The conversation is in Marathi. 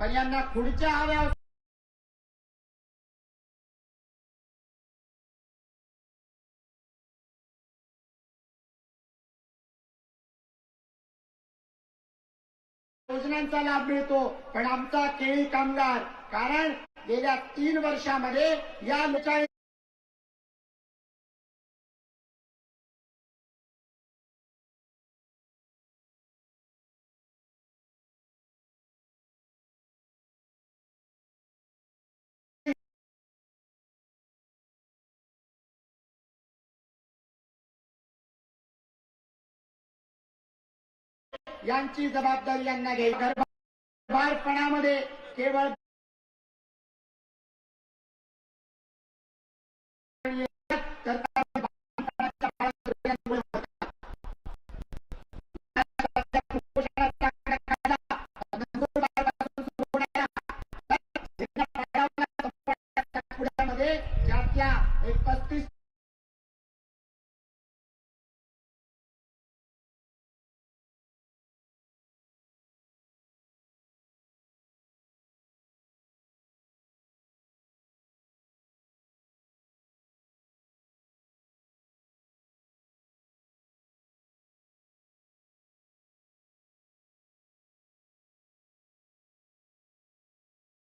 पण यांना खुर्च्या हव्या योजनांचा लाभ मिळतो पण आमचा केळी कामगार कारण गेल्या तीन वर्षामध्ये या लोकांनी यांची जबाबदारी यांना घ्यायची. गरबारपणामध्ये केवळमध्ये त्यातल्या एक पस्तीस